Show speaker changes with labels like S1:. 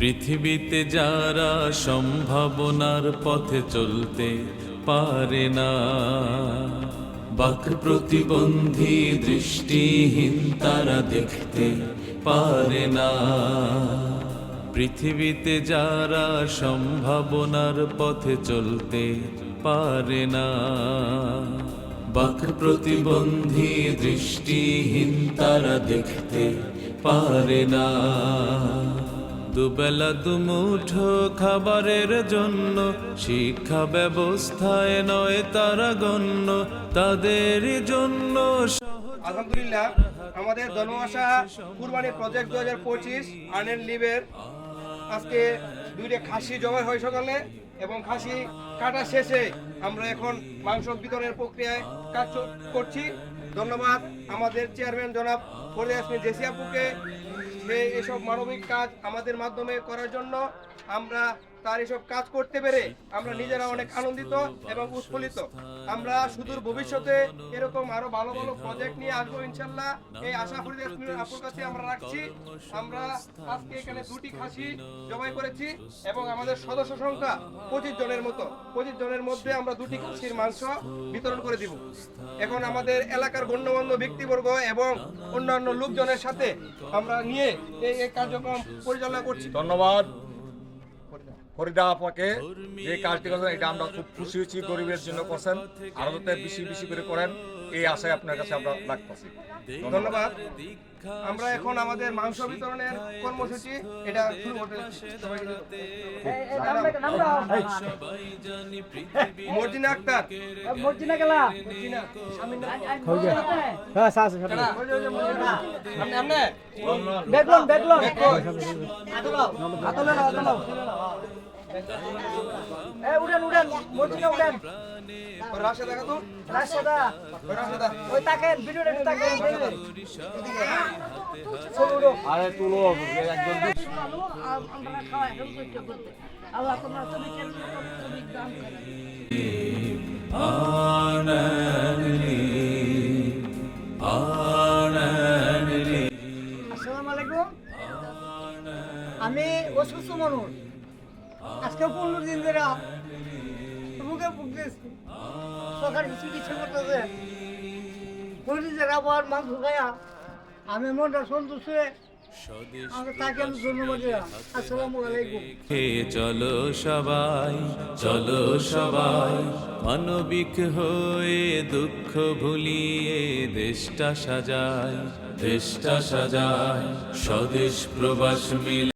S1: পৃথিবীতে যারা সম্ভাবনার পথে চলতে পারে না বাক প্রতিবন্ধী দৃষ্টিহীন তারা দেখতে পারে না। পৃথিবীতে যারা সম্ভাবনার পথে চলতে পারে না বাক প্রতিবন্ধী দৃষ্টিহীন তারা দেখতে পারে না। দুবেলা দুমুঠো খাবারের জন্য, শিক্ষা ব্যবস্থায় নয় তারা গণ্য, তাদের জন্য
S2: আলহামদুলিল্লাহ, আমাদের ধর্মভাষা কুরবানি প্রজেক্ট দু হাজার পঁচিশ আর্নেন লিভের আজকে দুইটা খাসি জবাই হয় সকালে এবং খাসি কাটা শেষে আমরা এখন মাংস বিতরণের প্রক্রিয়ায় কাজ করছি। ধন্যবাদ আমাদের চেয়ারম্যান জনাব ফরিদ ইয়াসমিন জেসি আপুকে। সে এসব মানবিক কাজ আমাদের মাধ্যমে করার জন্য আমরা তার এসব কাজ করতে পেরে আমরা নিজেরা অনেক আনন্দিত এবং উৎফুল্লিত আমরা সুদূর ভবিষ্যতে এরকম আরও ভালো ভালো প্রজেক্ট নিয়ে আসব ইনশাল্লাহ এই আশা করি আপুর কাছে আমরা রাখছি আমরা আজকে এখানে দুটি খাসি জবাই করেছি এবং আমাদের সদস্য সংখ্যা পঁচিশ জনের মতো পঁচিশ জনের মধ্যে আমরা দুটি খাসির মাংস বিতরণ করে দিব এখন আমাদের এলাকার গণ্যমান্য ব্যক্তিবর্গ এবং অন্যান্য লোকজনের সাথে আমরা নিয়ে এই কার্যক্রম পরিচালনা করছি
S3: ধন্যবাদ ফরিদা আপাকে যে কাজটি করছেন এটা আমরা খুব খুশি হয়েছি গরিবের জন্য করছেন। আরও যাতে বেশি বেশি করে করেন। এই আশায় আপনার কাছে আমরা রাখতেছি।
S2: ধন্যবাদ। আমরা এখন আমাদের মাংস বিতরণের কর্মসূচি এটা শুরু করতে সবাইকে মর্জিনা আক্তার।
S4: মর্জিনা গেলা? হ্যাঁ সাস।
S2: আপনি আপনি
S4: উড়েন উড়েন মর্জিনা উড়েন
S2: ওই রাশে দেখা তো।
S4: রাশেদা।
S2: ওই
S4: ওই তাকেন ভিডিওটা একটু তাকেন
S3: আরে তুলো একজন
S4: আমরা খাওয়াই হেল্প করতে করতে আল্লাহ তোমার তুমি কেন তুমি দান করেন
S1: আনলি আনলি
S4: আসসালামু আলাইকুম। আমি অসুস্থ মানুষ আজকে পনেরো দিন ধরে মুখে সকালে চিকিৎসা করতেছে। আবার মাংস আমি মনটা সন্তুষ্ট হয়ে
S1: চলো সবাই চলো সবাই, মানবিক হয়ে দুঃখ ভুলিয়ে দেশটা সাজায় দেশটা সাজায় স্বদেশ প্রবাস মিলে